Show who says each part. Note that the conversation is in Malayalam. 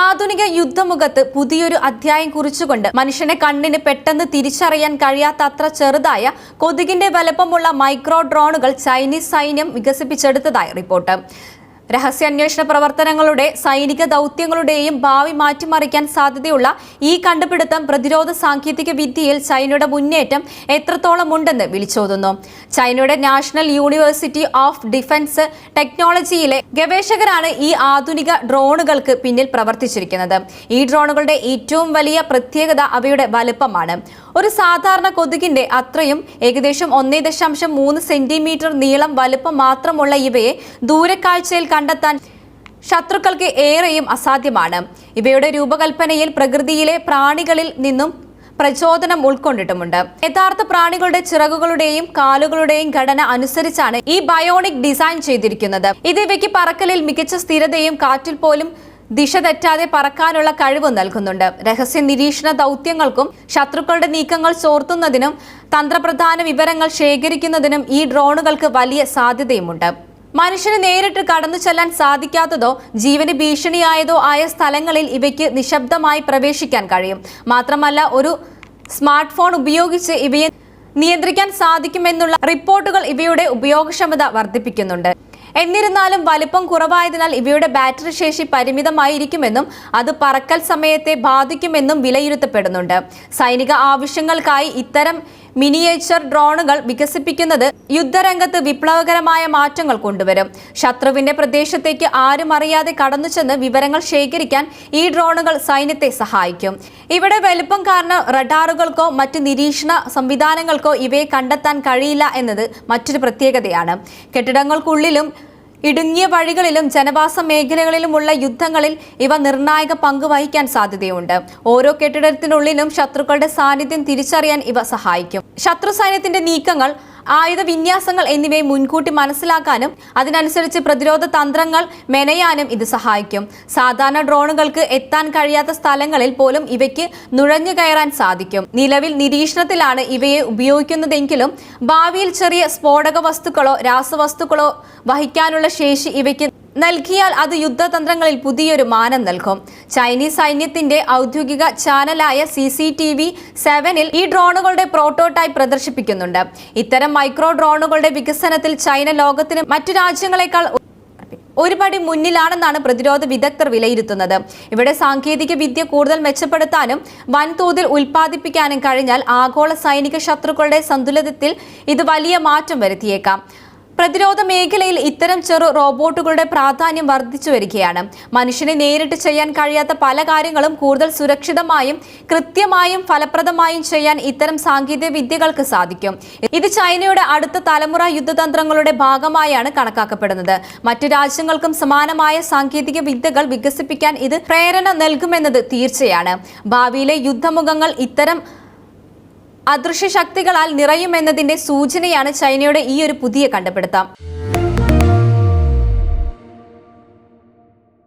Speaker 1: ആധുനിക യുദ്ധമുഖത്ത് പുതിയൊരു അധ്യായം കുറിച്ചുകൊണ്ട് മനുഷ്യനെ കണ്ണിന് പെട്ടെന്ന് തിരിച്ചറിയാൻ കഴിയാത്തത്ര ചെറുതായ കൊതുകിന്റെ വലപ്പമുള്ള മൈക്രോ ഡ്രോണുകൾ ചൈനീസ് സൈന്യം വികസിപ്പിച്ചെടുത്തതായി റിപ്പോർട്ട്. രഹസ്യാന്വേഷണ പ്രവർത്തനങ്ങളുടെ സൈനിക ദൗത്യങ്ങളുടെയും ഭാവി മാറ്റിമറിക്കാൻ സാധ്യതയുള്ള ഈ കണ്ടുപിടുത്തം പ്രതിരോധ സാങ്കേതിക വിദ്യയിൽ ചൈനയുടെ മുന്നേറ്റം എത്രത്തോളമുണ്ടെന്ന് വിളിച്ചോതുന്നു. ചൈനയുടെ നാഷണൽ യൂണിവേഴ്സിറ്റി ഓഫ് ഡിഫൻസ് ടെക്നോളജിയിലെ ഗവേഷകരാണ് ഈ ആധുനിക ഡ്രോണുകൾക്ക് പിന്നിൽ പ്രവർത്തിച്ചിരിക്കുന്നത്. ഈ ഡ്രോണുകളുടെ ഏറ്റവും വലിയ പ്രത്യേകത അവയുടെ വലുപ്പമാണ്. ഒരു സാധാരണ കൊതുകിന്റെ അത്രയും ഏകദേശം ഒന്നേ ദശാംശം മൂന്ന് സെന്റിമീറ്റർ നീളം വലുപ്പം മാത്രമുള്ള ഇവയെ ദൂരക്കാഴ്ചയിൽ കണ്ടെത്താൻ ശത്രുക്കൾക്ക് ഏറെയും അസാധ്യമാണ്. ഇവയുടെ രൂപകൽപ്പനയിൽ പ്രകൃതിയിലെ പ്രാണികളിൽ നിന്നും പ്രചോദനം ഉൾക്കൊണ്ടിട്ടുമുണ്ട്. യഥാർത്ഥ പ്രാണികളുടെ ചിറകുകളുടെയും കാലുകളുടെയും ഘടന അനുസരിച്ചാണ് ഈ ബയോണിക് ഡിസൈൻ ചെയ്തിരിക്കുന്നത്. ഇത് ഇവയ്ക്ക് പറക്കലിൽ മികച്ച സ്ഥിരതയും കാറ്റിൽ പോലും ദിശ തെറ്റാതെ പറക്കാനുള്ള കഴിവ് നൽകുന്നുണ്ട്. രഹസ്യ നിരീക്ഷണ ദൗത്യങ്ങൾക്കും ശത്രുക്കളുടെ നീക്കങ്ങൾ ചോർത്തുന്നതിനും തന്ത്രപ്രധാന വിവരങ്ങൾ ശേഖരിക്കുന്നതിനും ഈ ഡ്രോണുകൾക്ക് വലിയ സാധ്യതയുമുണ്ട്. മനുഷ്യന് നേരിട്ട് കടന്നു ചെല്ലാൻ സാധിക്കാത്തതോ ജീവന് ഭീഷണിയായതോ ആയ സ്ഥലങ്ങളിൽ ഇവയ്ക്ക് നിശബ്ദമായി പ്രവേശിക്കാൻ കഴിയും. മാത്രമല്ല ഒരു സ്മാർട്ട് ഫോൺ ഉപയോഗിച്ച് ഇവയെ നിയന്ത്രിക്കാൻ സാധിക്കുമെന്നുള്ള റിപ്പോർട്ടുകൾ ഇവയുടെ ഉപയോഗക്ഷമത വർദ്ധിപ്പിക്കുന്നുണ്ട്. എന്നിരുന്നാലും വലിപ്പം കുറവായതിനാൽ ഇവയുടെ ബാറ്ററി ശേഷി പരിമിതമായിരിക്കുമെന്നും അത് പറക്കൽ സമയത്തെ ബാധിക്കുമെന്നും വിലയിരുത്തപ്പെടുന്നുണ്ട്. സൈനിക ആവശ്യങ്ങൾക്കായി ഇത്തരം മിനിയേച്ചർ ഡ്രോണുകൾ വികസിപ്പിക്കുന്നത് യുദ്ധരംഗത്ത് വിപ്ലവകരമായ മാറ്റങ്ങൾ കൊണ്ടുവരും. ശത്രുവിന്റെ പ്രദേശത്തേക്ക് ആരും അറിയാതെ കടന്നുചെന്ന് വിവരങ്ങൾ ശേഖരിക്കാൻ ഈ ഡ്രോണുകൾ സൈന്യത്തെ സഹായിക്കും. ഇവിടെ വലുപ്പം കാരണം റഡാറുകൾക്കോ മറ്റ് നിരീക്ഷണ സംവിധാനങ്ങൾക്കോ ഇവയെ കണ്ടെത്താൻ കഴിയില്ല എന്നത് മറ്റൊരു പ്രത്യേകതയാണ്. കെട്ടിടങ്ങൾക്കുള്ളിലും ഇടുങ്ങിയ വഴികളിലും ജനവാസ മേഖലകളിലുമുള്ള യുദ്ധങ്ങളിൽ ഇവ നിർണായക പങ്ക് വഹിക്കാൻ സാധ്യതയുണ്ട്. ഓരോ കെട്ടിടത്തിനുള്ളിലും ശത്രുക്കളുടെ സാന്നിധ്യം തിരിച്ചറിയാൻ ഇവ സഹായിക്കും. ശത്രു സൈന്യത്തിന്റെ നീക്കങ്ങൾ ആയുധ വിന്യാസങ്ങൾ എന്നിവയെ മുൻകൂട്ടി മനസ്സിലാക്കാനും അതിനനുസരിച്ച് പ്രതിരോധ തന്ത്രങ്ങൾ മെനയാനും ഇത് സഹായിക്കും. സാധാരണ ഡ്രോണുകൾക്ക് എത്താൻ കഴിയാത്ത സ്ഥലങ്ങളിൽ പോലും ഇവയ്ക്ക് നുഴഞ്ഞു കയറാൻ സാധിക്കും. നിലവിൽ നിരീക്ഷണത്തിലാണ് ഇവയെ ഉപയോഗിക്കുന്നതെങ്കിലും ഭാവിയിൽ ചെറിയ സ്ഫോടക വസ്തുക്കളോ രാസവസ്തുക്കളോ വഹിക്കാനുള്ള ശേഷി ഇവയ്ക്ക് നൽകിയാൽ അത് യുദ്ധതന്ത്രങ്ങളിൽ പുതിയൊരു മാനം നൽകും. ചൈനീസ് സൈന്യത്തിന്റെ ഔദ്യോഗിക ചാനലായ സി സി ടി വി സെവനിൽ ഈ ഡ്രോണുകളുടെ പ്രോട്ടോടൈപ്പ് പ്രദർശിപ്പിക്കുന്നുണ്ട്. ഇത്തരം മൈക്രോ ഡ്രോണുകളുടെ വികസനത്തിൽ ചൈന ലോകത്തിന് മറ്റു രാജ്യങ്ങളെക്കാൾ ഒരുപടി മുന്നിലാണെന്നാണ് പ്രതിരോധ വിദഗ്ധർ വിലയിരുത്തുന്നത്. ഇവിടെ സാങ്കേതിക വിദ്യ കൂടുതൽ മെച്ചപ്പെടുത്താനും വൻതോതിൽ ഉൽപ്പാദിപ്പിക്കാനും കഴിഞ്ഞാൽ ആഗോള സൈനിക ശത്രുക്കളുടെ സന്തുലിതത്തിൽ ഇത് വലിയ മാറ്റം വരുത്തിയേക്കാം. പ്രതിരോധ മേഖലയിൽ ഇത്തരം ചെറു റോബോട്ടുകളുടെ പ്രാധാന്യം വർദ്ധിച്ചു വരികയാണ്. മനുഷ്യനെ നേരിട്ട് ചെയ്യാൻ കഴിയാത്ത പല കാര്യങ്ങളും കൂടുതൽ സുരക്ഷിതമായും കൃത്യമായും ഫലപ്രദമായും ചെയ്യാൻ ഇത്തരം സാങ്കേതിക വിദ്യകൾക്ക് സാധിക്കും. ഇത് ചൈനയുടെ അടുത്ത തലമുറ യുദ്ധതന്ത്രങ്ങളുടെ ഭാഗമായാണ് കണക്കാക്കപ്പെടുന്നത്. മറ്റു രാജ്യങ്ങൾക്കും സമാനമായ സാങ്കേതിക വിദ്യകൾ വികസിപ്പിക്കാൻ ഇത് പ്രേരണ നൽകുമെന്നത് തീർച്ചയാണ്. ഭാവിയിലെ യുദ്ധമുഖങ്ങൾ ഇത്തരം അദൃശ്യ ശക്തികളാൽ നിറയുമെന്നതിന്റെ സൂചനയാണ് ചൈനയുടെ ഈ ഒരു പുതിയ കണ്ടുപിടുത്തം.